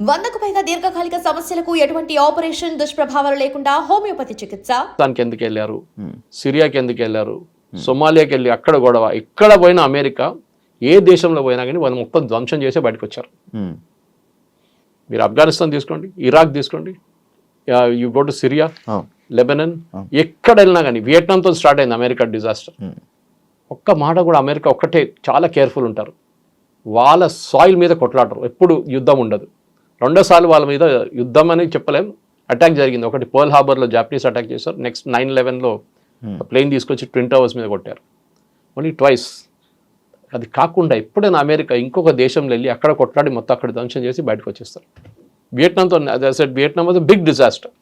వందకు పైగా దీర్ఘకాలిక సమస్యలకు ఎటువంటి ఆపరేషన్ దుష్ప్రభావాలు లేకుండా హోమియోపతి చికిత్స. పాకిస్తాన్కి ఎందుకు వెళ్ళారు సిరియాకి ఎందుకు వెళ్ళారు సొమాలియాకి వెళ్ళి అక్కడ గొడవ. ఎక్కడ పోయినా అమెరికా ఏ దేశంలో పోయినా కానీ వాళ్ళు మొత్తం ధ్వంసం చేసే బయటకు వచ్చారు ఉమ్, మీరు ఆఫ్ఘనిస్తాన్ తీసుకోండి ఇరాక్ తీసుకోండి you go to Syria Lebanon ఎక్కడ వెళ్ళినా కానీ వియట్నాంతో స్టార్ట్ అయింది అమెరికా డిజాస్టర్. ఒక్క మాట కూడా అమెరికా ఒక్కటే చాలా కేర్ఫుల్ ఉంటారు. వాళ్ళ సాయిల్ మీద కొట్లాడరు. ఎప్పుడు యుద్ధం ఉండదు. రెండోసార్లు వాళ్ళ మీద యుద్ధం అని చెప్పలేం. అటాక్ జరిగింది. ఒకటి పర్ల్ హార్బర్లో జాపనీస్ అటాక్ చేశారు. నెక్స్ట్ నైన్ లెవెన్లో ప్లేన్ తీసుకొచ్చి ట్విన్ టవర్స్ మీద కొట్టారు. ఓన్లీ ట్వైస్ అది కాకుండా ఎప్పుడైనా అమెరికా ఇంకొక దేశంలో వెళ్ళి అక్కడ కొట్లాడి మొత్తం అక్కడ ధ్వంసం చేసి బయటకు వచ్చేస్తారు. వియట్నాంతో set Vietnam was big disaster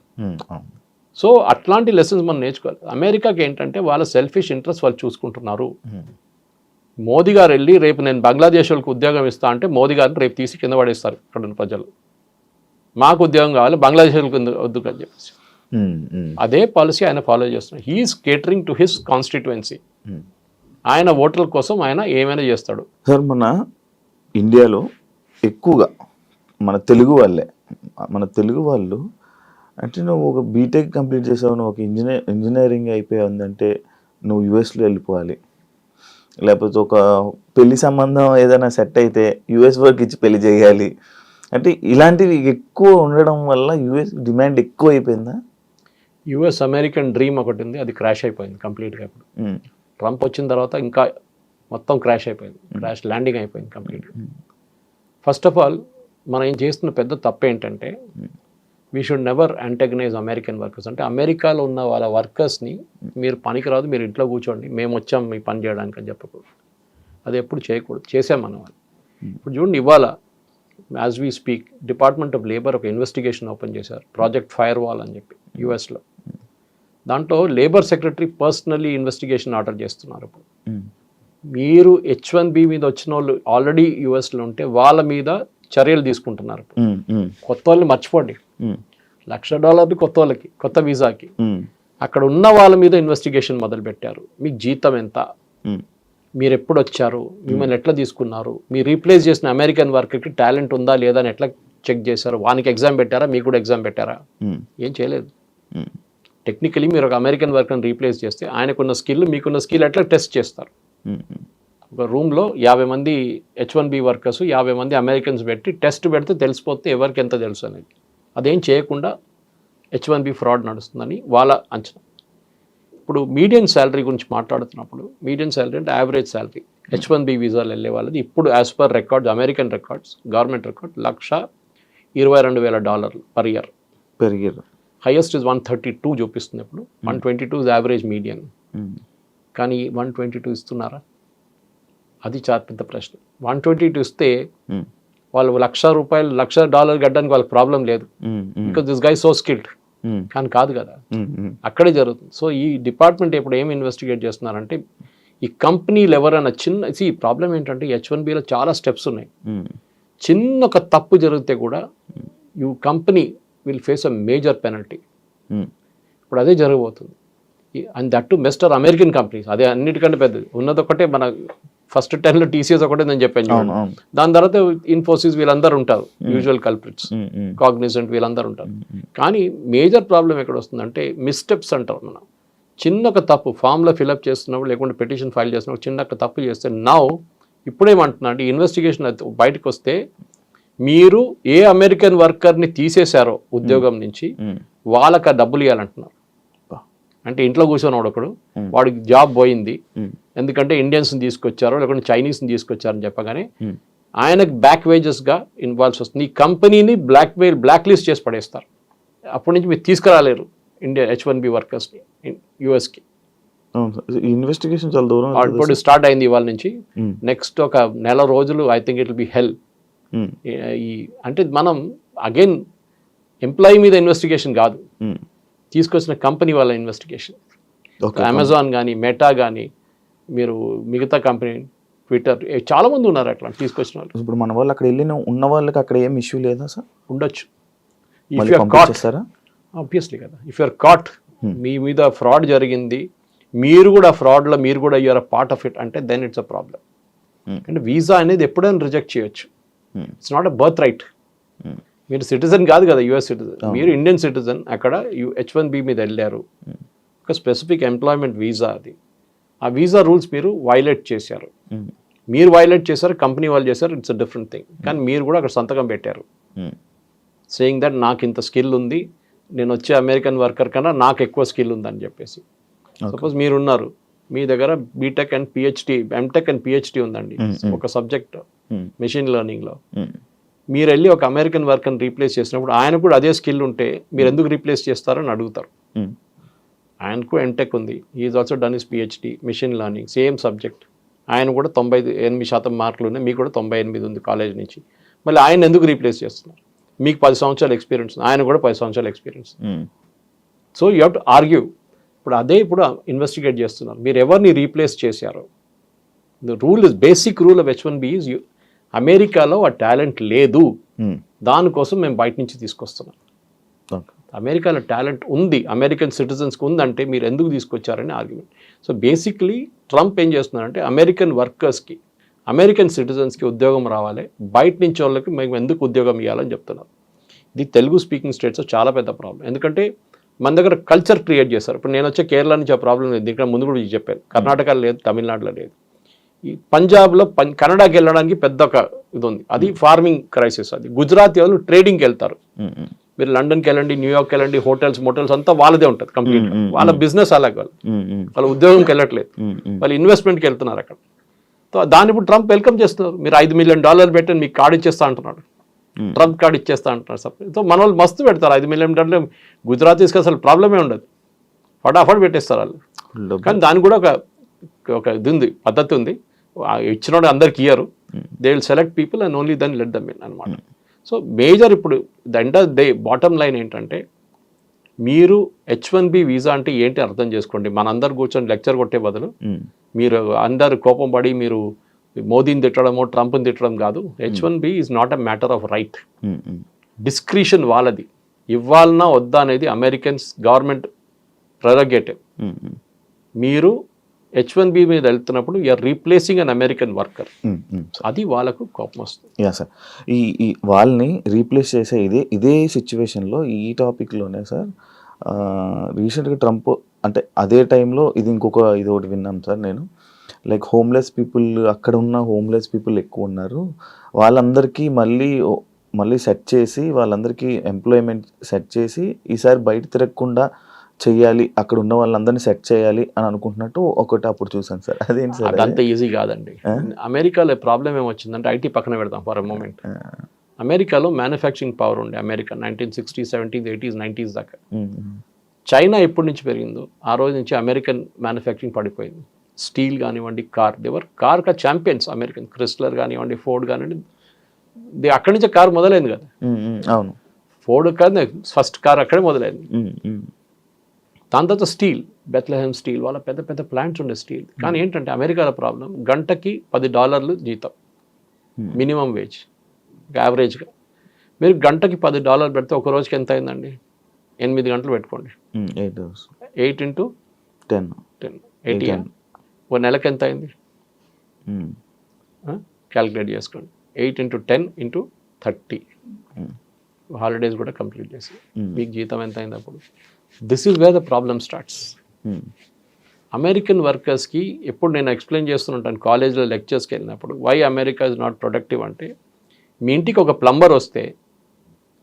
so అట్లాంటి లెసన్స్ మనం నేర్చుకోవాలి. అమెరికాకి ఏంటంటే వాళ్ళ సెల్ఫిష్ ఇంట్రెస్ట్ వాళ్ళు చూసుకుంటున్నారు. ఉమ్, మోదీ గారు వెళ్ళి రేపు నేను బంగ్లాదేశ్ వాళ్ళకి ఉద్యోగం ఇస్తా అంటే మోదీ గారిని రేపు తీసి కింద పడేస్తారు. ఉన్న ప్రజలు. మాకు ఉద్యోగం కావాలి బంగ్లాదేశ్ వాళ్ళకి ఎందుకు- వద్దు అని చెప్పేసి. అదే పాలసీ ఆయన ఫాలో చేస్తున్నాడు he's catering to his constituency um. ఆయన ఓట్ల కోసం ఆయన ఏమైనా చేస్తాడు. సార్ మన ఇండియాలో ఎక్కువగా మన తెలుగు వాళ్ళే మన తెలుగు వాళ్ళు అంటే నువ్వు ఒక బీటెక్ కంప్లీట్ చేసావు నువ్వు ఒక ఇంజనీర్ ఇంజనీరింగ్ అయిపోయావు అంటే నువ్వు యుఎస్లో వెళ్ళిపోవాలి. లేకపోతే ఒక పెళ్ళి సంబంధం ఏదైనా సెట్ అయితే యుఎస్ వర్క్ ఇచ్చి పెళ్ళి చేయాలి. అంటే ఇలాంటివి ఎక్కువ ఉండడం వల్ల యుఎస్ డిమాండ్ ఎక్కువ అయిపోయిందా? యుఎస్ అమెరికన్ డ్రీమ్ ఒకటి ఉంది అది క్రాష్ అయిపోయింది కంప్లీట్గా ఇప్పుడు. ట్రంప్ వచ్చిన తర్వాత ఇంకా మొత్తం క్రాష్ అయిపోయింది క్రాష్ ల్యాండింగ్ అయిపోయింది కంప్లీట్గా. ఫస్ట్ ఆఫ్ ఆల్ మనం ఏం చేస్తున్న పెద్ద తప్పు ఏంటంటే we should never antagonize American workers అంటే అమెరికాలో ఉన్న వాళ్ళ వర్కర్స్ని మీరు పనికిరాదు మీరు ఇంట్లో కూర్చోండి మేము వచ్చాం మీ పని చేయడానికి అని చెప్పకూడదు. అది ఎప్పుడు చేయకూడదు చేసాం మనం. ఇప్పుడు చూడండి ఇవాళ as we speak department of labour ఒక ఇన్వెస్టిగేషన్ ఓపెన్ చేశారు. ప్రాజెక్ట్ ఫైర్ వాల్ అని చెప్పి యూఎస్లో దాంట్లో labour secretary personally investigation order చేస్తున్నారు ఇప్పుడు. ఉమ్, మీరు హెచ్ వన్ బి మీద వచ్చిన వాళ్ళు ఆల్రెడీ యూఎస్లో ఉంటే వాళ్ళ మీద చర్యలు తీసుకుంటున్నారు ఉమ్, ఉమ్, కొత్త వాళ్ళని మర్చిపోండి. లక్ష డాలర్లు కొత్త వాళ్ళకి కొత్త వీసాకి. అక్కడ ఉన్న వాళ్ళ మీద ఇన్వెస్టిగేషన్ మొదలు పెట్టారు మీకు జీతం ఎంత? మీరు ఎప్పుడు వచ్చారు మిమ్మల్ని ఎట్లా తీసుకున్నారు? మీరు రీప్లేస్ చేసిన అమెరికన్ వర్కర్కి టాలెంట్ ఉందా లేదా అని ఎట్లా చెక్ చేశారు? వానికి ఎగ్జామ్ పెట్టారా? మీకు కూడా ఎగ్జామ్ పెట్టారా? ఏం చేయలేదు. టెక్నికలీ మీరు ఒక అమెరికన్ వర్కర్ని రీప్లేస్ చేస్తే ఆయనకున్న స్కిల్ మీకున్న స్కిల్ ఎట్లా టెస్ట్ చేస్తారు. ఒక రూమ్లో యాభై మంది హెచ్ వన్ బి వర్కర్స్ యాభై మంది అమెరికన్స్ పెట్టి టెస్ట్ పెడితే తెలిసిపోతే ఎవరికి ఎంత తెలుసు అనేది. అదేం చేయకుండా హెచ్ వన్ బి ఫ్రాడ్ నడుస్తుందని వాళ్ళ అంచనా. ఇప్పుడు మీడియం శాలరీ గురించి మాట్లాడుతున్నప్పుడు మీడియం శాలరీ అంటే average salary H one B వీసాలు వెళ్ళే వాళ్ళది. ఇప్పుడు as per records American records government record lakh ఇరవై రెండు వేల డాలర్లు పర్ ఇయర్ పెరిగారు highest is one thirty two చూపిస్తుంది ఇప్పుడు. One twenty two is average medium కానీ వన్ ట్వంటీ టూ ఇస్తున్నారా? అది చాలా పెద్ద ప్రశ్న. వన్ ట్వంటీ టూ ఇస్తే ఉమ్, వాళ్ళు లక్ష రూపాయలు లక్ష డాలర్ కట్టడానికి వాళ్ళకి ప్రాబ్లం లేదు. Because this guy so skilled కానీ కాదు కదా. ఉమ్, ఉమ్, అక్కడే జరుగుతుంది. సో ఈ డిపార్ట్మెంట్ ఇప్పుడు ఏం ఇన్వెస్టిగేట్ చేస్తున్నారంటే ఈ కంపెనీలు ఎవరైనా చిన్న ఈ ప్రాబ్లం ఏంటంటే హెచ్ వన్ బిలో చాలా స్టెప్స్ ఉన్నాయి. చిన్న ఒక తప్పు జరిగితే కూడా you company will face a major penalty ఇప్పుడు అదే జరగబోతుంది. And that to master American companies అదే అన్నిటికంటే పెద్దది. ఉన్నది ఒకటే మన ఫస్ట్ టెన్లో టీసీఎస్ ఒకటే నేను చెప్పాను దాని తర్వాత ఇన్ఫోసిస్ వీళ్ళందరూ ఉంటారు యూజువల్ కల్ప్రిట్స్ కాగ్నిజెంట్ వీళ్ళందరూ ఉంటారు. కానీ మేజర్ ప్రాబ్లం ఎక్కడ వస్తుందంటే మిస్టెప్స్ అంటారు మనం. చిన్న ఒక తప్పు ఫామ్లో ఫిలప్ చేస్తున్నప్పుడు లేకుంటే పెటిషన్ ఫైల్ చేస్తున్నప్పుడు చిన్న ఒక తప్పు చేస్తే నౌ ఇప్పుడేమంటున్నా అంటే ఇన్వెస్టిగేషన్ బయటకు వస్తే మీరు ఏ అమెరికన్ వర్కర్ని తీసేశారో ఉద్యోగం నుంచి వాళ్ళకి ఆ డబ్బులు ఇవ్వాలంటున్నారు. అంటే ఇంట్లో కూర్చొని ఒకడు Hmm. వాడికి జాబ్ పోయింది. ఎందుకంటే ఇండియన్స్ని తీసుకొచ్చారో లేకుంటే చైనీస్ని తీసుకొచ్చారని చెప్పగానే ఉమ్, ఆయనకు బ్యాక్ వేజెస్గా ఇన్వాల్వ్స్ వస్తుంది. ఈ కంపెనీని బ్లాక్ మెయిల్ బ్లాక్ లిస్ట్ చేసి పడేస్తారు. అప్పటి నుంచి మీరు తీసుకురాలేరు ఇండియా హెచ్ వన్ బి వర్కర్స్ని యూఎస్కి ఇన్వెస్టిగేషన్ చాలా దూరం ఇప్పుడు స్టార్ట్ అయింది ఇవాళ నుంచి. నెక్స్ట్ ఒక నెల రోజులు I think it will be hell ఈ అంటే మనం అగైన్ ఎంప్లాయీ మీద ఇన్వెస్టిగేషన్ కాదు. ఉమ్. తీసుకొచ్చిన కంపెనీ వాళ్ళ ఇన్వెస్టిగేషన్ అమెజాన్ కానీ మెటా కానీ మీరు మిగతా కంపెనీ ట్విట్టర్ ఏ- చాలా మంది ఉన్నారు అట్లా తీసుకొచ్చిన వాళ్ళు. ఇప్పుడు మన వాళ్ళు అక్కడ వెళ్ళిన ఉన్న వాళ్ళకి అక్కడ ఏం ఇష్యూ లేదా సార్? ఉండొచ్చు. ఇఫ్ మళ్ళీ యూఆర్ కాట్ పంపించేస్తారా? ఆబ్వియస్లీ కదా. ఇఫ్ యూఆర్ కాట్ మీ మీద ఫ్రాడ్ జరిగింది మీరు కూడా ఫ్రాడ్లో మీరు కూడా you're a part of it అంటే then it's a problem Hmm. అంటే వీసా అనేది ఎప్పుడైనా రిజెక్ట్ చేయొచ్చు. Hmm. It's not a birth right Hmm. మీరు సిటిజన్ కాదు కదా యుఎస్ సిటిజన్ మీరు ఇండియన్ సిటిజన్ అక్కడ హెచ్ వన్ బి మీద వెళ్ళారు. ఒక స్పెసిఫిక్ ఎంప్లాయ్మెంట్ వీసా అది. ఆ వీసా రూల్స్ మీరు వైలేట్ చేశారు. మీరు వైలేట్ చేశారు కంపెనీ వాళ్ళు చేశారు ఇట్స్ అ డిఫరెంట్ థింగ్ కానీ మీరు కూడా అక్కడ సంతకం పెట్టారు. సేయింగ్ దట్ నాకు ఇంత స్కిల్ ఉంది నేను వచ్చే అమెరికన్ వర్కర్ కన్నా నాకు ఎక్కువ స్కిల్ ఉందని చెప్పేసి. సపోజ్ మీరు ఉన్నారు మీ దగ్గర B Tech and PhD M Tech and PhD ఉందండి. ఒక సబ్జెక్ట్ మెషిన్ లెర్నింగ్లో మీరు వెళ్ళి ఒక అమెరికన్ వర్కర్ని రీప్లేస్ చేసినప్పుడు ఆయన కూడా అదే స్కిల్ ఉంటే మీరు ఎందుకు రీప్లేస్ చేస్తారని అడుగుతారు. ఆయనకు ఎంటెక్ ఉంది. Is also done is PhD machine learning same subject ఆయన కూడా తొంభై ఎనిమిది శాతం మార్కులు ఉన్నాయి. మీకు కూడా తొంభై ఎనిమిది ఉంది కాలేజ్ నుంచి. మళ్ళీ ఆయన ఎందుకు రీప్లేస్ చేస్తున్నారు? మీకు పది సంవత్సరాల ఎక్స్పీరియన్స్ ఆయన కూడా పది సంవత్సరాల experience so you have to argue ఇప్పుడు అదే ఇప్పుడు ఇన్వెస్టిగేట్ చేస్తున్నారు. మీరు ఎవరిని రీప్లేస్ చేశారు? The rule is basic rule of H one B is అమెరికాలో ఆ టాలెంట్ లేదు. ఉమ్, దానికోసం మేము బయట నుంచి తీసుకొస్తున్నాం. అమెరికాలో టాలెంట్ ఉంది అమెరికన్ సిటిజన్స్కి ఉందంటే మీరు ఎందుకు తీసుకొచ్చారని ఆర్గ్యుమెంట్. సో బేసిక్లీ ట్రంప్ ఏం చేస్తున్నారంటే అమెరికన్ వర్కర్స్కి అమెరికన్ సిటిజన్స్కి ఉద్యోగం రావాలి బయట నుంచి వాళ్ళకి మేము ఎందుకు ఉద్యోగం ఇవ్వాలని చెప్తున్నారు. ఇది తెలుగు స్పీకింగ్ స్టేట్స్ చాలా పెద్ద ప్రాబ్లం ఎందుకంటే మన దగ్గర కల్చర్ క్రియేట్ చేస్తారు ఇప్పుడు నేను వచ్చే కేరళ నుంచి ఆ ప్రాబ్లం లేదు. ఇక్కడ ముందు కూడా చెప్పాను. కర్ణాటకలో లేదు తమిళనాడులో లేదు. ఈ పంజాబ్లో పం కన్నడకి వెళ్ళడానికి పెద్ద ఒక ఇది ఉంది. అది ఫార్మింగ్ క్రైసిస్ అది. గుజరాతీ వాళ్ళు ట్రేడింగ్కి వెళ్తారు. మీరు లండన్కి వెళ్ళండి న్యూయార్క్ వెళ్ళండి హోటల్స్ మోటల్స్ అంతా వాళ్ళదే ఉంటుంది కంప్లీట్ వాళ్ళ బిజినెస్ అలాగే వాళ్ళు వాళ్ళ ఉద్యోగంకి వెళ్ళట్లేదు. వాళ్ళు ఇన్వెస్ట్మెంట్కి వెళ్తున్నారు అక్కడ. సో దాన్ని ఇప్పుడు ట్రంప్ వెల్కమ్ చేస్తున్నారు. మీరు ఐదు మిలియన్ డాలర్ పెట్టి మీకు కార్డు ఇచ్చేస్తా అంటున్నాడు. ట్రంప్ కార్డు ఇచ్చేస్తా అంటున్నారు సపరేట్ సో మన వాళ్ళు మస్తు పెడతారు. ఐదు మిలియన్ డాలర్ గుజరాతీస్కి అసలు ప్రాబ్లమే ఉండదు. ఫటాఫట్ పెట్టేస్తారు వాళ్ళు. కానీ దానికి కూడా ఒక ఒక ఇది ఉంది పద్ధతి ఉంది. ఇచ్చినోడు అందరికి ఇయ్యరు. They will select people and only then let them in అనమాట సో మేజర్ ఇప్పుడు the end of day bottom line ఏంటంటే మీరు హెచ్ వన్ బి వీసా అంటే ఏంటి అర్థం చేసుకోండి. మనందరు కూర్చొని లెక్చర్ కొట్టే బదులు మీరు అందరు కోపం పడి మీరు మోదీని తిట్టడమో ట్రంప్ని తిట్టడం కాదు. H one B is not a matter of right discretion వాళ్ళది. ఇవ్వాలన్నా వద్దా అనేది అమెరికన్స్ గవర్నమెంట్ ప్రొరగేటివ్ మీరు హెచ్ వన్ బి మీద వెళ్తున్నప్పుడు you're replacing an American worker. అది వాళ్ళకు కోపం వస్తుంది. యా సార్ ఈ ఈ వాళ్ళని రీప్లేస్ చేసే ఇదే ఇదే సిచ్యువేషన్లో ఈ టాపిక్లోనే సార్ రీసెంట్గా ట్రంప్ అంటే అదే టైంలో ఇది ఇంకొక ఇది ఒకటి విన్నాం సార్ నేను. లైక్ హోమ్లెస్ పీపుల్ అక్కడ ఉన్న హోమ్లెస్ పీపుల్ ఎక్కువ ఉన్నారు. వాళ్ళందరికీ మళ్ళీ మళ్ళీ సెట్ చేసి వాళ్ళందరికీ ఎంప్లాయ్మెంట్ సెట్ చేసి ఈసారి బయట తిరగకుండా చెయ్యాలి అక్కడ ఉన్న వాళ్ళందరినీ సెట్ చేయాలి అని అనుకుంటున్నట్టు ఒకటి అప్పుడు చూసాను సార్. అదేంటి సార్ అదంత ఈజీ కాదండి. అమెరికాలో ప్రాబ్లం ఏమొచ్చిందంటే ఐటీ పక్కన పెడదాం ఫర్ అ మూమెంట్. అమెరికాలో మ్యానుఫ్యాక్చరింగ్ పవర్ ఉండే America nineteen sixty seventies eighties nineties దాకా. చైనా ఎప్పటి నుంచి పెరిగిందో ఆ రోజు నుంచి అమెరికన్ మ్యానుఫ్యాక్చరింగ్ పడిపోయింది. స్టీల్ కానివ్వండి కార్ దేవర్ కార్ కా ఛాంపియన్స్ అమెరికన్. క్రిస్లర్ కానివ్వండి ఫోర్డ్ కానివ్వండి. ది అక్కడి నుంచే కార్ మొదలైంది కదా. అవును. ఫోర్డ్ కాదు ఫస్ట్ కార్ అక్కడే మొదలైంది. దాని తర్వాత స్టీల్ బెత్లహెమ్ స్టీల్ వాళ్ళ పెద్ద పెద్ద ప్లాంట్స్ ఉండే స్టీల్. కానీ ఏంటంటే అమెరికాలో ప్రాబ్లం గంటకి పది డాలర్లు జీతం. Hmm. మినిమం వేజ్ యావరేజ్గా. మీరు గంటకి పది డాలర్లు పెడితే ఒక రోజుకి ఎంత అయిందండి? ఎనిమిది గంటలు పెట్టుకోండి. ఉమ్, eight into ten ten. Eighty ఒక నెలకి ఎంత అయింది? క్యాలిక్యులేట్ చేసుకోండి. Eight into ten into thirty. Holidays కూడా కంప్లీట్ చేసి. Hmm. మీకు జీతం ఎంత అయింది అప్పుడు? This is where the problem starts American వర్కర్స్కి ఎప్పుడు నేను ఎక్స్ప్లెయిన్ చేస్తుంటాను కాలేజ్లో లెక్చర్స్కి వెళ్ళినప్పుడు why America is not productive అంటే మీ ఇంటికి ఒక ప్లంబర్ వస్తే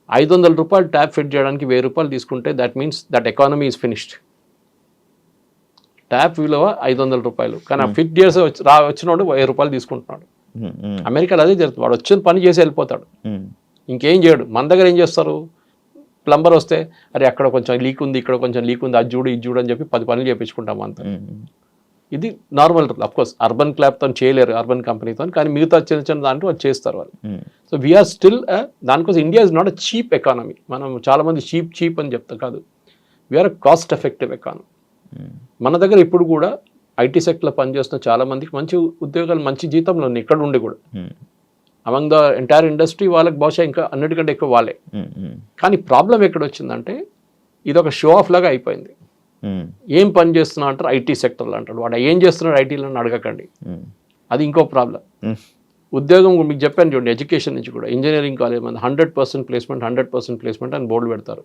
ఐదు వందల రూపాయలు ట్యాప్ ఫిట్ చేయడానికి వెయ్యి రూపాయలు తీసుకుంటే that means that economy is finished tap విలువ ఐదు వందల రూపాయలు. కానీ ఆ ఫిట్ చేసి వచ్చి రా వచ్చినోడు వెయ్యి రూపాయలు తీసుకుంటున్నాడు. ఉమ్, ఉమ్, అమెరికాలో అదే జరుగుతుంది. వాడు వచ్చిన పని చేసి వెళ్ళిపోతాడు. ఇంకేం చేయడు. మన దగ్గర ఏం చేస్తారు? ప్లంబర్ వస్తే అరే అక్కడ కొంచెం లీక్ ఉంది ఇక్కడ కొంచెం లీక్ ఉంది అది చూడు ఇది చూడు అని చెప్పి పది పనులు చేయించుకుంటాం అంత. ఇది నార్మల్ అఫ్ కోర్స్ అర్బన్ క్లాబ్తో చేయలేరు అర్బన్ కంపెనీతో కానీ మిగతా చిన్న చిన్న దాంట్లో అది చేస్తారు వాళ్ళు. సో వీఆర్ స్టిల్ దానికోసం India is not a cheap economy మనం చాలా మంది చీప్ చీప్ అని చెప్తా కాదు. We're a cost effective economy మన దగ్గర ఇప్పుడు కూడా ఐటీ సెక్టర్లో పనిచేస్తున్న చాలా మందికి మంచి ఉద్యోగాలు మంచి జీతంలో ఉన్నాయి ఇక్కడ ఉండి కూడా. అమంగ్ ద ఎంటైర్ ఇండస్ట్రీ వాళ్ళకి బహుశా ఇంకా అన్నిటికంటే ఎక్కువ వాళ్ళే. కానీ ప్రాబ్లం ఎక్కడ వచ్చిందంటే ఇది ఒక షో ఆఫ్ లాగా అయిపోయింది. ఏం పని చేస్తున్నా అంటారు ఐటీ సెక్టర్లో అంటాడు వాడు ఏం చేస్తున్నాడు ఐటీలో అడగకండి. అది ఇంకో ప్రాబ్లం ఉద్యోగం మీకు చెప్పాను చూడండి ఎడ్యుకేషన్ నుంచి కూడా. ఇంజనీరింగ్ కాలేజ్ మన hundred percent placement hundred percent placement అని బోర్డు పెడతారు.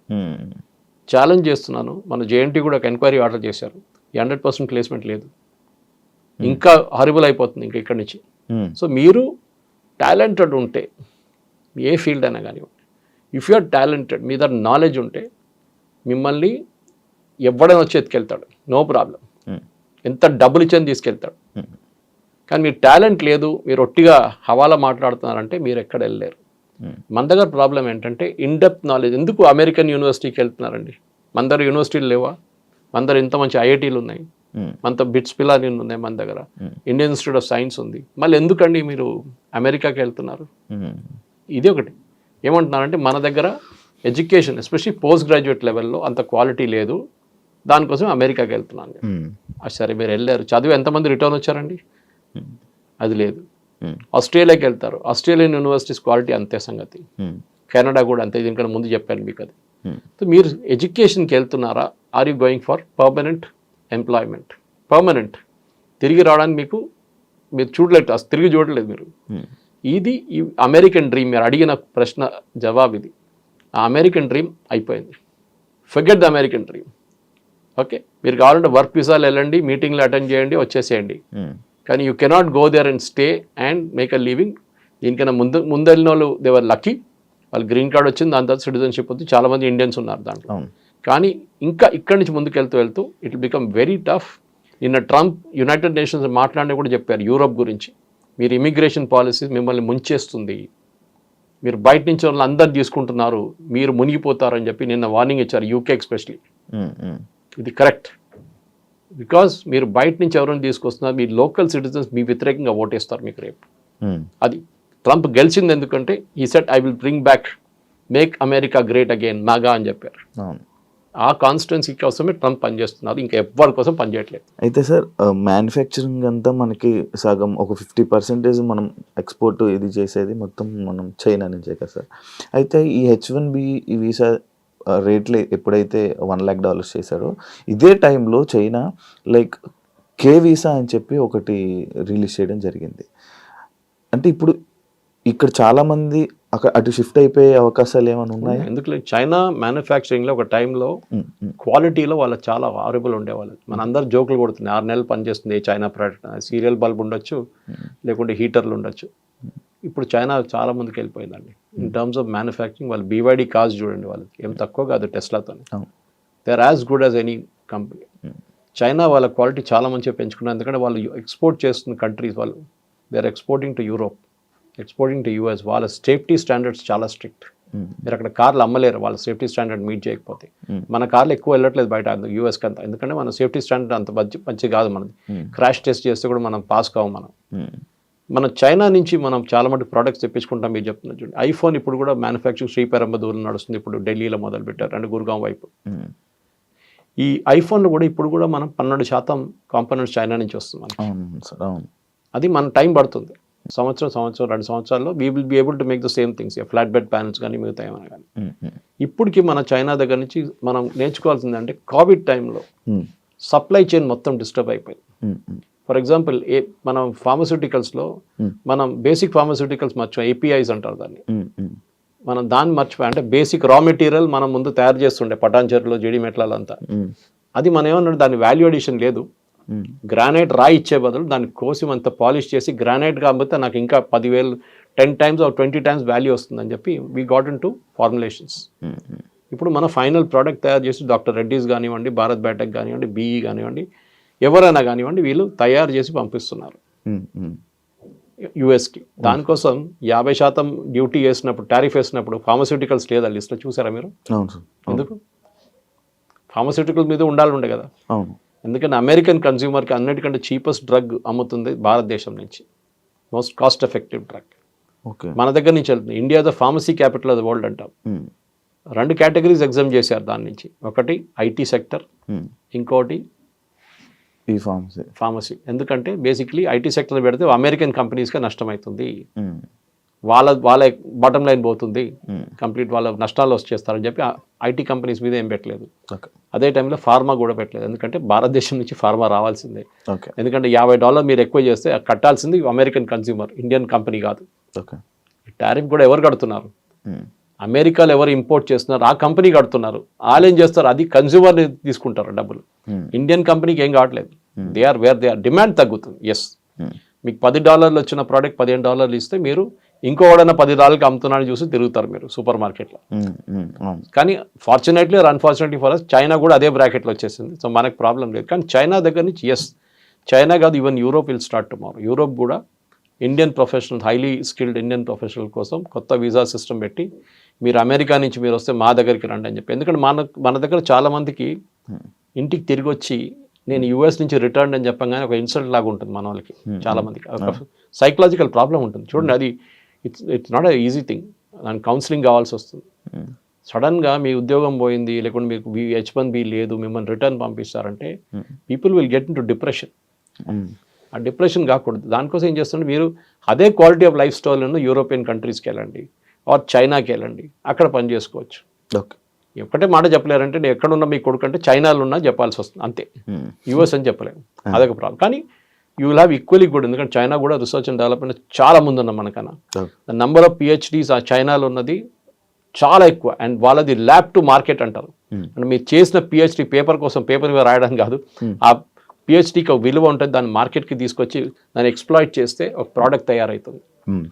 ఛాలెంజ్ చేస్తున్నాను. మన జేఎన్టీ కూడా ఒక ఎంక్వైరీ ఆర్డర్ చేశారు. ఈ హండ్రెడ్ పర్సెంట్ ప్లేస్మెంట్ లేదు. ఇంకా హారిబుల్ అయిపోతుంది ఇంకా ఇక్కడి నుంచి. సో మీరు టాలెంటెడ్ ఉంటే ఏ ఫీల్డ్ అయినా కానివ్వండి ఇఫ్ యు ఆర్ టాలెంటెడ్ మీ దగ్గర నాలెడ్జ్ ఉంటే మిమ్మల్ని ఎవడైనా వచ్చి ఎత్తుకెళ్తాడు నో ప్రాబ్లం ఉమ్, ఎంత డబ్బులు ఇచ్చని తీసుకెళ్తాడు. ఉమ్, కానీ మీరు టాలెంట్ లేదు మీరు ఒట్టిగా హవాలా మాట్లాడుతున్నారంటే మీరు ఎక్కడ వెళ్ళలేరు. ఉమ్, మన దగ్గర ప్రాబ్లం ఏంటంటే ఇన్డెప్త్ నాలెడ్జ్ ఎందుకు అమెరికన్ యూనివర్సిటీకి వెళ్తున్నారండి? మన దగ్గర యూనివర్సిటీలు లేవా? మన దగ్గర ఇంత మంచి ఐఐటీలు ఉన్నాయి. మనతో బిట్స్ పిల్లని ఉన్నాయి మన దగ్గర. Hmm. Indian Institute of Science ఉంది. మళ్ళీ ఎందుకండి మీరు అమెరికాకి వెళ్తున్నారు? ఉమ్, ఇది ఒకటి. ఏమంటున్నారంటే మన దగ్గర ఎడ్యుకేషన్ ఎస్పెషల్లీ పోస్ట్ గ్రాడ్యుయేట్ లెవెల్లో అంత క్వాలిటీ లేదు. దానికోసం అమెరికాకి వెళ్తున్నాను ఆ, సరే మీరు వెళ్ళారు. చదివి ఎంతమంది రిటర్న్ వచ్చారండి? అది లేదు. ఆస్ట్రేలియాకి వెళ్తారు. ఆస్ట్రేలియన్ యూనివర్సిటీస్ క్వాలిటీ అంతే సంగతి. కెనడా కూడా అంతే. దీనికన్నా ముందు చెప్పాను మీకు అది. మీరు ఎడ్యుకేషన్కి వెళ్తున్నారా? Are you going for permanent employment permanent తిరిగి రావడానికి మీకు మీరు చూడలేదు అసలు తిరిగి చూడలేదు మీరు. ఉమ్, ఇది ఈ అమెరికన్ డ్రీమ్ మీరు అడిగిన ప్రశ్న జవాబు ఇది. ఆ అమెరికన్ డ్రీమ్ అయిపోయింది. Forget the American dream okay మీరు కావాలంటే వర్క్ వీసాలు వెళ్ళండి మీటింగ్లు అటెండ్ చేయండి వచ్చేసేయండి. ఉమ్, కానీ you cannot go there and stay and make a living దీనికన్నా ముందు ముందు వెళ్ళిన వాళ్ళు దేవర్ లక్కీ వాళ్ళు గ్రీన్ కార్డ్ వచ్చింది దాని తర్వాత సిటిజన్షిప్ వచ్చి చాలామంది ఇండియన్స్ ఉన్నారు దాంట్లో. కానీ ఇంకా ఇక్కడి నుంచి ముందుకు వెళ్తూ వెళ్తూ ఇట్ బికమ్ వెరీ టఫ్ నిన్న ట్రంప్ యునైటెడ్ నేషన్స్ మాట్లాడిన కూడా చెప్పారు యూరోప్ గురించి. మీరు ఇమిగ్రేషన్ పాలసీ మిమ్మల్ని ముంచేస్తుంది. మీరు బయట నుంచి వాళ్ళని అందరు తీసుకుంటున్నారు. మీరు మునిగిపోతారని చెప్పి నిన్న వార్నింగ్ ఇచ్చారు యూకే ఎక్స్పెషలీ ఇది కరెక్ట్. బికాజ్ మీరు బయట నుంచి ఎవరైనా తీసుకొస్తున్నారు మీ లోకల్ సిటిజన్స్ మీ వ్యతిరేకంగా ఓటేస్తారు మీకు రేపు. అది ట్రంప్ గెలిచింది ఎందుకంటే ఈ said I will bring back make America great again MAGA అని చెప్పారు. ఆ కాన్స్టిట్యున్సీ కోసమే ట్రంప్ పనిచేస్తున్నారు. ఇంకా ఎవరి కోసం పనిచేయట్లేదు అయితే సార్ మ్యానుఫ్యాక్చరింగ్ అంతా మనకి సగం ఒక ఫిఫ్టీ పర్సెంటేజ్ మనం ఎక్స్పోర్ట్ ఇది చేసేది మొత్తం మనం చైనా నుంచే కదా సార్. అయితే ఈ హెచ్ వన్ బి ఈ వీసా రేట్లు ఎప్పుడైతే వన్ ల్యాక్ డాలర్స్ చేశారో ఇదే టైంలో చైనా లైక్ కే వీసా అని చెప్పి ఒకటి రిలీజ్ చేయడం జరిగింది. అంటే ఇప్పుడు ఇక్కడ చాలామంది అక్కడ అటు షిఫ్ట్ అయిపోయే అవకాశాలు ఏమైనా ఉన్నాయా. ఎందుకు చైనా మ్యానుఫ్యాక్చరింగ్లో ఒక టైంలో క్వాలిటీలో వాళ్ళు చాలా హారబుల్ ఉండేవాళ్ళు. మన అందరు జోకులు కొడుతుంది ఆరు నెలలు పనిచేస్తుంది ఏ చైనా ప్రోడక్ట్ సీరియల్ బల్బ్ ఉండొచ్చు లేకుంటే హీటర్లు ఉండొచ్చు. ఇప్పుడు చైనా చాలా ముందుకు వెళ్ళిపోయిందండి. ఇన్ టర్మ్స్ ఆఫ్ మ్యానుఫ్యాక్చరింగ్ వాళ్ళు బీవైడి కాస్ట్ చూడండి వాళ్ళకి. ఏం తక్కువ కాదు టెస్లాతో they are as good as any company China వాళ్ళ క్వాలిటీ చాలా మంచిగా పెంచుకున్నారు. ఎందుకంటే వాళ్ళు ఎక్స్పోర్ట్ చేస్తున్న కంట్రీస్ వాళ్ళు they are exporting to Europe exporting to US వాళ్ళ సేఫ్టీ స్టాండర్డ్స్ చాలా స్ట్రిక్ట్. మీరు అక్కడ కార్లు అమ్మలేరు వాళ్ళ సేఫ్టీ స్టాండర్డ్ మీట్ చేయకపోతే. మన కార్లు ఎక్కువ వెళ్ళట్లేదు బయట యూఎస్కి అంత. ఎందుకంటే మన సేఫ్టీ స్టాండర్డ్ అంత మంచి మంచి కాదు మనది. క్రాష్ టెస్ట్ చేస్తే కూడా మనం పాస్ కావు మనం. మన చైనా నుంచి మనం చాలా మటుకు ప్రోడక్ట్స్ తెప్పించుకుంటాం మీరు చెప్తున్నారు చూడండి. ఐఫోన్ ఇప్పుడు కూడా మ్యానుఫ్యాక్చరింగ్ శ్రీపెరంబదూరులో నడుస్తుంది ఇప్పుడు ఢిల్లీలో మొదలు పెట్టారు అంటే గురుగాం వైపు. ఈ ఐఫోన్లు కూడా ఇప్పుడు కూడా మనం పన్నెండు శాతం కాంపోనెంట్స్ చైనా నుంచి వస్తుంది మనకి. అది మన టైం పడుతుంది. సంవత్సరం సంవత్సరం రెండు సంవత్సరాల్లో we will be able to make the same things flat bed panels కానీ మిగతా ఏమైనా కానీ ఇప్పటికి మన చైనా దగ్గర నుంచి మనం నేర్చుకోవాల్సింది అంటే కోవిడ్ టైంలో సప్లై చైన్ మొత్తం డిస్టర్బ్ అయిపోయింది. ఫర్ ఎగ్జాంపుల్ ఏ మనం ఫార్మస్యూటికల్స్లో. మనం బేసిక్ ఫార్మస్యూటికల్స్ మర్చిపోయి ఏపీఐస్ అంటారు దాన్ని. మనం దాన్ని మర్చిపోయి. అంటే బేసిక్ రా మెటీరియల్ మనం ముందు తయారు చేస్తుండే పటాన్చర్లో జేడి మెట్లాలంతా. ఉమ్, అది మనం ఏమన్నాడు దాని వాల్యూ అడిషన్ లేదు. గ్రానైట్ రాయి ఇచ్చే బదులు దాన్ని కోసి అంత పాలిష్ చేసి గ్రానైట్ కాబట్టి నాకు ఇంకా పదివేలు ten times or twenty times value వస్తుందని చెప్పి we got into formulations ఇప్పుడు మన ఫైనల్ ప్రోడక్ట్ తయారు చేసి డాక్టర్ రెడ్డీస్ కానివ్వండి భారత్ బయోటెక్ కానివ్వండి బీఈ కానివ్వండి ఎవరైనా కానివ్వండి వీళ్ళు తయారు చేసి పంపిస్తున్నారు. యుఎస్కి. దానికోసం యాభై శాతం డ్యూటీ వేసినప్పుడు టారిఫ్ వేసినప్పుడు ఫార్మస్యూటికల్స్ లేదా లిస్ట్లో చూసారా మీరు? ఎందుకు? ఫార్మస్యూటికల్స్ మీద ఉండాలి ఉండే కదా. అవును. ఎందుకంటే అమెరికన్ కన్జ్యూమర్కి అన్నిటికంటే చీపెస్ట్ డ్రగ్ అమ్ముతుంది భారతదేశం నుంచి. Most cost effective drug. Okay. మన దగ్గర నుంచి వెళ్తుంది. India the pharmacy capital of the world అంటాం. రెండు కేటగిరీస్ ఎగ్జామ్ చేశారు దాని నుంచి. ఒకటి ఐటీ సెక్టర్ ఇంకోటి ఈ ఫార్మసీ. ఫార్మసీ. ఎందుకంటే బేసిక్లీ ఐటీ సెక్టర్ పెడితే అమెరికన్ కంపెనీస్గా నష్టమవుతుంది. వాళ్ళ వాళ్ళ బాటమ్ లైన్ పోతుంది. Hmm. కంప్లీట్ వాళ్ళ నష్టాలు వచ్చేస్తారని చెప్పి ఐటీ కంపెనీస్ మీద ఏం పెట్టలేదు. అదే టైంలో ఫార్మా కూడా పెట్టలేదు. ఎందుకంటే భారతదేశం నుంచి ఫార్మా రావాల్సిందే. ఎందుకంటే యాభై డాలర్ మీరు ఎక్కువ చేస్తే కట్టాల్సింది అమెరికన్ కన్స్యూమర్ ఇండియన్ కంపెనీ కాదు. టారిఫ్ కూడా ఎవరు కడుతున్నారు? ఉమ్. అమెరికాలో ఎవరు ఇంపోర్ట్ చేస్తున్నారు? ఆ కంపెనీ కడుతున్నారు. వాళ్ళు ఏం చేస్తారు? అది కన్స్యూమర్ తీసుకుంటారు డబ్బులు. ఇండియన్ కంపెనీకి ఏం కావట్లేదు. They are where they are demand తగ్గుతుంది. ఎస్. మీకు పది డాలర్లు వచ్చిన ప్రోడక్ట్ పదిహేను డాలర్లు ఇస్తే మీరు ఇంకోడన్నా పది డాలర్కి అమ్ముతున్నాడని చూసి తిరుగుతారు మీరు సూపర్ మార్కెట్లో. కానీ fortunately or unfortunately for us China కూడా అదే బ్రాకెట్లో వచ్చేసింది. సో మనకు ప్రాబ్లం లేదు. కానీ చైనా దగ్గర నుంచి ఎస్ చైనా కాదు even Europe will start tomorrow Europe కూడా Indian professional highly skilled Indian professional కోసం కొత్త వీసా సిస్టమ్ పెట్టి మీరు అమెరికా నుంచి మీరు వస్తే మా దగ్గరికి రండి అని చెప్పి. ఎందుకంటే మన మన దగ్గర చాలా మందికి ఇంటికి తిరిగి వచ్చి నేను యూఎస్ నుంచి రిటర్న్ అని చెప్పగానే ఒక ఇన్సల్ట్ లాగా ఉంటుంది మన వాళ్ళకి చాలా మందికి. సైకలాజికల్ ప్రాబ్లం ఉంటుంది. చూడండి అది it's it's not easy thing దానికి కౌన్సిలింగ్ కావాల్సి వస్తుంది. సడన్గా మీ ఉద్యోగం పోయింది లేకుంటే మీకు హెచ్ వన్ బి లేదు మిమ్మల్ని return పంపిస్తారంటే people will get into depression. ఆ డిప్రెషన్ కాకూడదు. దానికోసం ఏం చేస్తుంటే మీరు అదే క్వాలిటీ ఆఫ్ లైఫ్ స్టైల్ను యూరోపియన్ కంట్రీస్కి వెళ్ళండి ఆర్ చైనాకి వెళ్ళండి అక్కడ పని చేసుకోవచ్చు. ఓకే ఒక్కటే మాట చెప్పలేరంటే నేను ఎక్కడున్నా మీ కొడుకు అంటే చైనాలో ఉన్నా చెప్పాల్సి వస్తుంది. అంతే. యూఎస్ అని చెప్పలేము. అదొక ప్రాబ్లం కానీ you will have equally good ఎందుకంటే చైనా కూడా రీసెర్చ్ అండ్ డెవలప్మెంట్ చాలా ముందున్న మనకన్నా. ద నంబర్ ఆఫ్ పిహెచ్డీస్ ఆ చైనాలో ఉన్నది చాలా ఎక్కువ. అండ్ వాళ్ళది ల్యాబ్ టు మార్కెట్ అంటారు. Hmm. అంటే మీరు చేసిన పిహెచ్డి పేపర్ కోసం పేపర్ మీద రాయడం కాదు. ఆ పిహెచ్డికి ఒక విలువ ఉంటుంది. దాన్ని మార్కెట్కి తీసుకొచ్చి దాన్ని ఎక్స్ప్లాయిట్ చేస్తే ఒక ప్రోడక్ట్ తయారవుతుంది.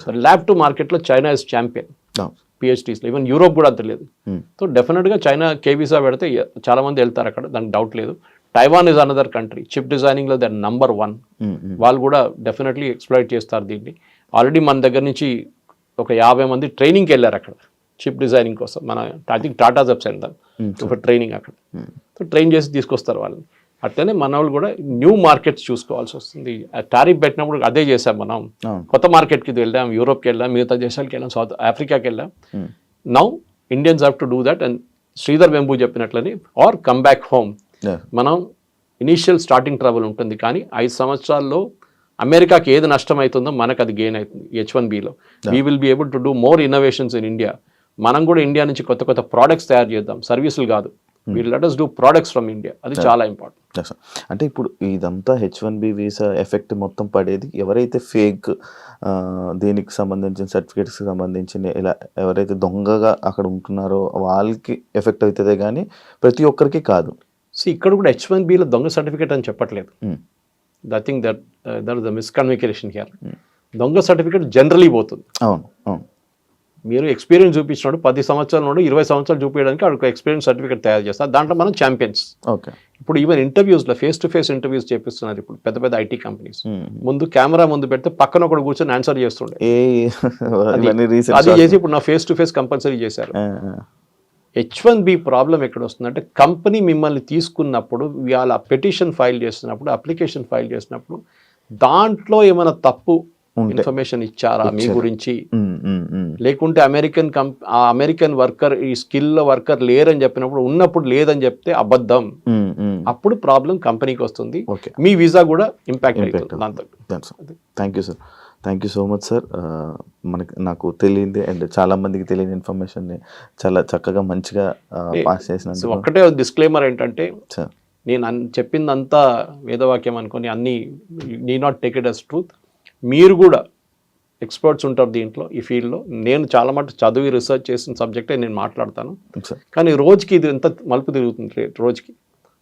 సో ల్యాబ్ టు మార్కెట్లో చైనా ఇస్ ఛాంపియన్ పిహెచ్డీస్లో ఈవెన్ యూరోప్ కూడా అంత లేదు. సో డెఫినెట్గా చైనా కేవీసా పెడితే ఎ- చాలా మంది వెళ్తారు అక్కడ. దానికి డౌట్ లేదు. Taiwan is another country chip డిజైనింగ్లో they're number one. వాళ్ళు కూడా డెఫినెట్లీ ఎక్స్ప్లాయిట్ చేస్తారు దీన్ని. ఆల్రెడీ మన దగ్గర నుంచి ఒక యాభై మంది ట్రైనింగ్కి వెళ్ళారు అక్కడ. చిప్ డిజైనింగ్ కోసం. మన ఐ థింక్ టాటా జబ్స్ వెళ్దాం. ఒక ట్రైనింగ్ అక్కడ. సో ట్రైన్ చేసి తీసుకొస్తారు వాళ్ళని. అట్లనే మన వాళ్ళు కూడా న్యూ మార్కెట్స్ చూసుకోవాల్సి వస్తుంది. టారిఫ్ పెట్టినప్పుడు అదే చేసాం మనం. కొత్త మార్కెట్కి వెళ్ళాం యూరోప్కి వెళ్ళాం మిగతా దేశాలకు వెళ్ళాం సౌత్ ఆఫ్రికాకి వెళ్ళాం. Now Indians have to do that and Sridhar Vembu చెప్పినట్లని or come back home. మనం ఇనీషియల్ స్టార్టింగ్ ట్రబుల్ ఉంటుంది కానీ ఐదు సంవత్సరాల్లో అమెరికాకి ఏది నష్టం అవుతుందో మనకు అది గెయిన్ అవుతుంది H one below we will be able to do more innovations in India మనం కూడా ఇండియా నుంచి కొత్త కొత్త ప్రోడక్ట్స్ తయారు చేద్దాం. సర్వీసులు కాదు. We let us do products from India అది చాలా ఇంపార్టెంట్. అంటే ఇప్పుడు ఇదంతా H one B visa effect మొత్తం పడేది ఎవరైతే ఫేక్ దీనికి సంబంధించిన సర్టిఫికేట్స్కి సంబంధించిన ఇలా ఎవరైతే దొంగగా అక్కడ ఉంటున్నారో వాళ్ళకి ఎఫెక్ట్ అవుతుందే కానీ ప్రతి ఒక్కరికి కాదు. సో ఇక్కడ కూడా హెచ్ వన్ బిలో దొంగ సర్టిఫికేట్ అని చెప్పట్లేదు. I think that that the miscommunication here దొంగ సర్టిఫికేట్ జనరలీ పోతుంది. అవును అవును. మీరు ఎక్స్పీరియన్స్ చూపించినప్పుడు పది సంవత్సరాల నుండి ఇరవై సంవత్సరాలు చూపించడానికి అక్కడ ఎక్స్పీరియన్స్ సర్టిఫికేట్ తయారు చేస్తారు. దాంట్లో మనం ఛాంపియన్స్ ఓకే ఇప్పుడు ఈవెన్ ఇంటర్వ్యూస్లో ఫేస్ టు ఫేస్ ఇంటర్వ్యూస్ చేపిస్తున్నారు ఇప్పుడు పెద్ద పెద్ద ఐటీ కంపెనీస్ ఉమ్. ముందు కెమెరా ముందు పెడితే పక్కన ఒకడు కూర్చొని ఆన్సర్ చేస్తుండే. అది చేసి ఇప్పుడు నా ఫేస్ టు ఫేస్ కంపల్సరీ చేశారు హెచ్ వన్ బి ప్రాబ్లం ఎక్కడ వస్తుందంటే కంపెనీ మిమ్మల్ని తీసుకున్నప్పుడు వాళ్ళ పెటిషన్ ఫైల్ చేస్తున్నప్పుడు అప్లికేషన్ ఫైల్ చేసినప్పుడు దాంట్లో ఏమైనా తప్పు ఇన్ఫర్మేషన్ ఇచ్చారా మీ గురించి? లేకుంటే అమెరికన్ కంప్ అమెరికన్ వర్కర్ ఈ స్కిల్ వర్కర్ లేరని చెప్పినప్పుడు ఉన్నప్పుడు లేదని చెప్తే అబద్ధం. అప్పుడు ప్రాబ్లం కంపెనీకి వస్తుంది. మీ వీసా కూడా ఇంపాక్ట్ అవుతుంది. దాంతో thank you sir thank you so much sir మనకి నాకు తెలియంది అండ్ చాలా మందికి తెలియని ఇన్ఫర్మేషన్ని చాలా చక్కగా మంచిగా పాస్ సో చేసినందుకు. ఒక్కటే డిస్క్లైమర్ ఏంటంటే సార్ నేను చెప్పిందంతా వేదవాక్యం అనుకొని అన్నీ need not take it as truth మీరు కూడా ఎక్స్పర్ట్స్ ఉంటారు దీంట్లో ఈ ఫీల్డ్లో నేను చాలా మటు చదివి రీసెర్చ్ చేసిన సబ్జెక్టే నేను మాట్లాడతాను. సార్ కానీ రోజుకి ఇది ఎంత మలుపు తిరుగుతుంది రోజుకి?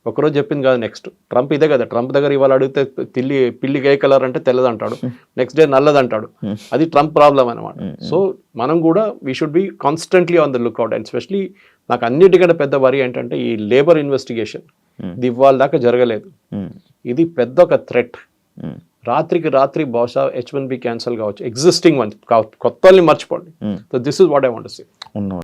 ఒకరోజు చెప్పింది కాదు నెక్స్ట్ ట్రంప్ ఇదే కదా ట్రంప్ దగ్గర ఇవాళ అడిగితే పిల్లి పిల్లికి ఏ కలర్ అంటే తెల్లది అంటాడు నెక్స్ట్ డే నల్లది అంటాడు అది ట్రంప్ ప్రాబ్లం అనమాట సో మనం కూడా we should be constantly on the lookout and specially నాకు అన్నిటికంటే పెద్ద వరి ఏంటంటే ఈ లేబర్ ఇన్వెస్టిగేషన్ ఇది ఇవాళ దాకా జరగలేదు. ఇది పెద్ద ఒక థ్రెట్ రాత్రికి రాత్రి బహుశా హెచ్ వన్ బి క్యాన్సల్ కావచ్చు. ఎగ్జిస్టింగ్ వన్ కొత్త మర్చిపోండి. So this is what I want say